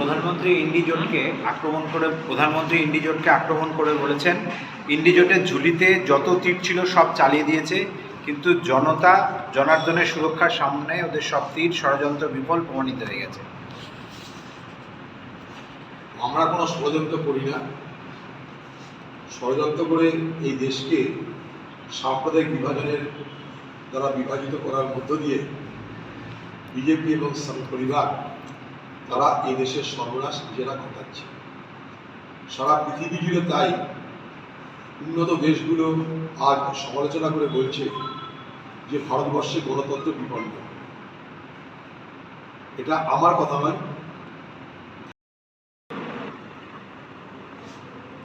প্রধানমন্ত্রী ইন্ডিজোটকে আক্রমণ করে, প্রধানমন্ত্রী ইন্ডিজোটকে আক্রমণ করে বলেছেন ইন্ডিজোটের ঝুলিতে যত তীর ছিল সব চালিয়ে দিয়েছে, কিন্তু জনতা জনার্দনের সুরক্ষার সামনে ওদের সব তীর ষড়যন্ত্র বিফল প্রমাণিত হয়ে গেছে। আমরা কোনো ষড়যন্ত্র করি না। ষড়যন্ত্র করে এই দেশকে সাম্প্রদায়িক বিভাজনের দ্বারা বিভাজিত করার মধ্য দিয়ে বিজেপি এবং পরিবার তারা এই দেশের সর্বনাশ নিজেরা ঘটাচ্ছে। সারা পৃথিবী জুড়ে তাই উন্নত দেশগুলো আজ সমালোচনা করে বলছে যে ভারতবর্ষে গণতন্ত্র বিপন্ন। এটা আমার কথা নয়।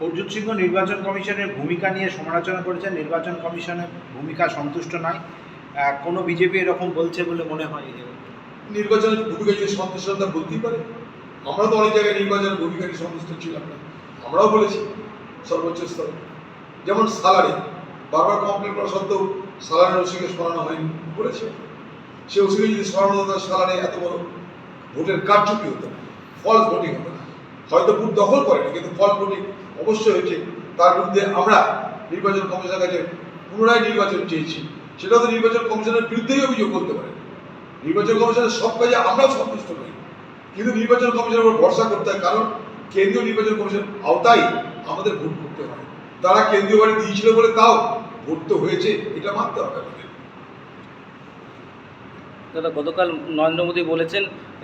অর্জুন সিংহ নির্বাচন কমিশনের ভূমিকা নিয়ে সমালোচনা করেছেন। নির্বাচন কমিশনের ভূমিকা সন্তুষ্ট নয়। কোনো বিজেপি এরকম বলছে বলে মনে হয় নির্বাচনের ভূমিকা যদি সন্তুষ্ট না বলতেই পারে। আমরা তো অনেক জায়গায় নির্বাচনের ভূমিকা নিয়ে সন্তুষ্ট ছিলাম না। আমরাও বলেছি সর্বোচ্চ স্তরে। যেমন স্যালারি বারবার কমপ্লেন করা সত্ত্বেও সালারের ওসিকে সরানো হয়নি বলেছে। সে ওসিকে যদি সরানো হতো সালারে এত বড় ভোটের কারচুপি হতো ফলস ভোটিং হতো না। হয়তো ভোট দখল করেনি, কিন্তু ফলস ভোটিং অবশ্যই হয়েছে। তার বিরুদ্ধে আমরা নির্বাচন কমিশনের কাছে পুনরায় নির্বাচন চেয়েছি। সেটা তো নির্বাচন কমিশনের বিরুদ্ধেই অভিযোগ করতে পারে। নির্বাচন কমিশনের সব কাজে আমরাও সন্তুষ্ট নই কিন্তু নির্বাচন কমিশনের উপর ভরসা করতে হয় কারণ কেন্দ্রীয় নির্বাচন কমিশন আওতায় আমাদের ভোট করতে হয় তারা কেন্দ্রীয় বাড়ি দিয়েছিল বলে তাও ভোট তো হয়েছে এটা মানতে হবে আমাদের দাদা গতকাল নরেন্দ্র মোদী বলেছেন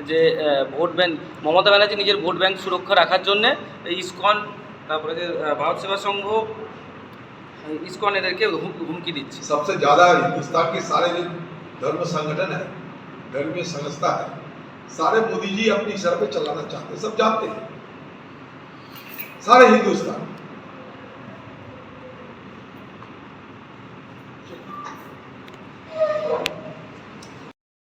যে আহ, ভোট ব্যাংক মমতা ব্যানার্জি নিজের ভোট ব্যাংক সুরক্ষা রাখার জন্য ইসকন তারপরে যে আহ, ভারত সেবা সংঘ এই ইসকন এদেরকে হুম- হুমকি দিচ্ছে सबसे ज्यादा हिंदुस्तान के सारे जो धर्म संगठन है धर्मीय संस्था है। सारे मोदी जी अपनी सर पे चलाना चाहते सब जानते हैं। सारे हिंदुस्तान।